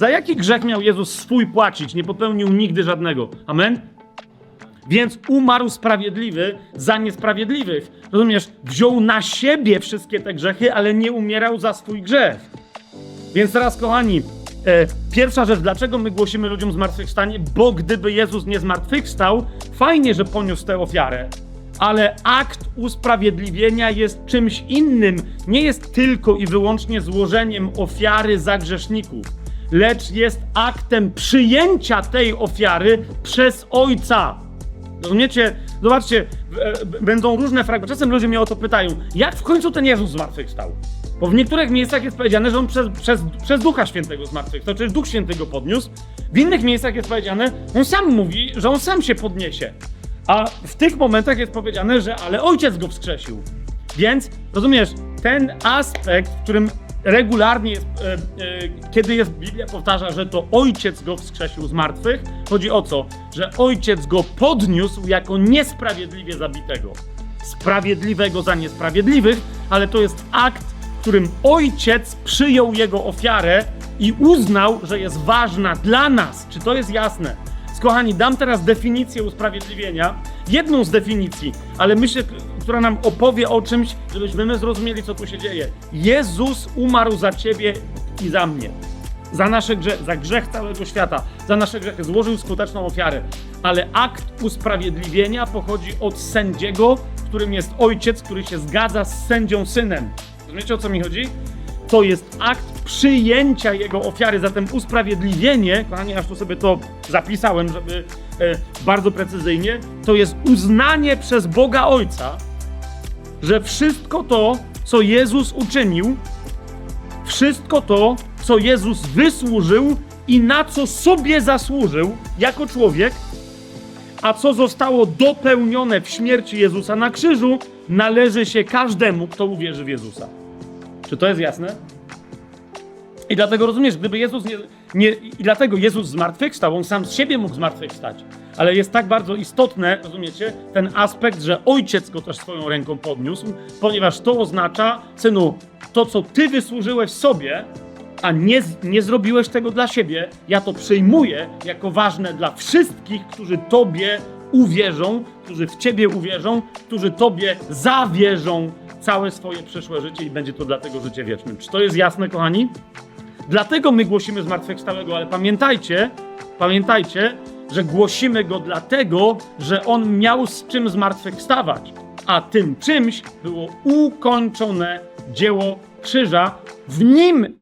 Za jaki grzech miał Jezus swój płacić? Nie popełnił nigdy żadnego. Amen? Więc umarł sprawiedliwy za niesprawiedliwych. Rozumiesz? Wziął na siebie wszystkie te grzechy, ale nie umierał za swój grzech. Więc teraz, kochani, e, pierwsza rzecz, dlaczego my głosimy ludziom zmartwychwstanie? Bo gdyby Jezus nie zmartwychwstał, fajnie, że poniósł tę ofiarę, ale akt usprawiedliwienia jest czymś innym. Nie jest tylko i wyłącznie złożeniem ofiary za grzeszników, lecz jest aktem przyjęcia tej ofiary przez Ojca. Rozumiecie? Zobaczcie, e, będą różne fragmenty. Czasem ludzie mnie o to pytają, jak w końcu ten Jezus zmartwychwstał? Bo w niektórych miejscach jest powiedziane, że on przez, przez, przez Ducha Świętego zmartwychwstał, czyli Duch Święty go podniósł. W innych miejscach jest powiedziane, on sam mówi, że on sam się podniesie. A w tych momentach jest powiedziane, że ale Ojciec go wskrzesił. Więc, rozumiesz, ten aspekt, w którym regularnie jest, e, kiedy jest Biblia powtarza, że to ojciec go wskrzesił z martwych, chodzi o co? Że ojciec go podniósł jako niesprawiedliwie zabitego. Sprawiedliwego za niesprawiedliwych, ale to jest akt, w którym ojciec przyjął jego ofiarę i uznał, że jest ważna dla nas. Czy to jest jasne? Kochani, dam teraz definicję usprawiedliwienia. Jedną z definicji, ale myślę, która nam opowie o czymś, żebyśmy my zrozumieli, co tu się dzieje. Jezus umarł za ciebie i za mnie. Za nasze grzechy, za grzech całego świata, za nasze grzechy złożył skuteczną ofiarę. Ale akt usprawiedliwienia pochodzi od sędziego, którym jest ojciec, który się zgadza z sędzią synem. Rozumiecie o co mi chodzi? to jest akt przyjęcia jego ofiary. Zatem usprawiedliwienie, kochani, aż tu sobie to zapisałem, żeby e, bardzo precyzyjnie, to jest uznanie przez Boga Ojca, że wszystko to, co Jezus uczynił, wszystko to, co Jezus wysłużył i na co sobie zasłużył jako człowiek, a co zostało dopełnione w śmierci Jezusa na krzyżu, należy się każdemu, kto uwierzy w Jezusa. Czy to jest jasne? I dlatego rozumiesz, gdyby Jezus nie, nie. I dlatego Jezus zmartwychwstał, on sam z siebie mógł zmartwychwstać. Ale jest tak bardzo istotne, rozumiecie, ten aspekt, że ojciec go też swoją ręką podniósł, ponieważ to oznacza, synu, to co ty wysłużyłeś sobie, a nie, nie zrobiłeś tego dla siebie, ja to przyjmuję jako ważne dla wszystkich, którzy tobie uwierzą, którzy w ciebie uwierzą, którzy tobie zawierzą całe swoje przyszłe życie i będzie to dlatego życie wieczne. Czy to jest jasne, kochani? Dlatego my głosimy zmartwychwstałego, ale pamiętajcie, pamiętajcie, że głosimy go dlatego, że on miał z czym zmartwychwstawać, a tym czymś było ukończone dzieło krzyża. W nim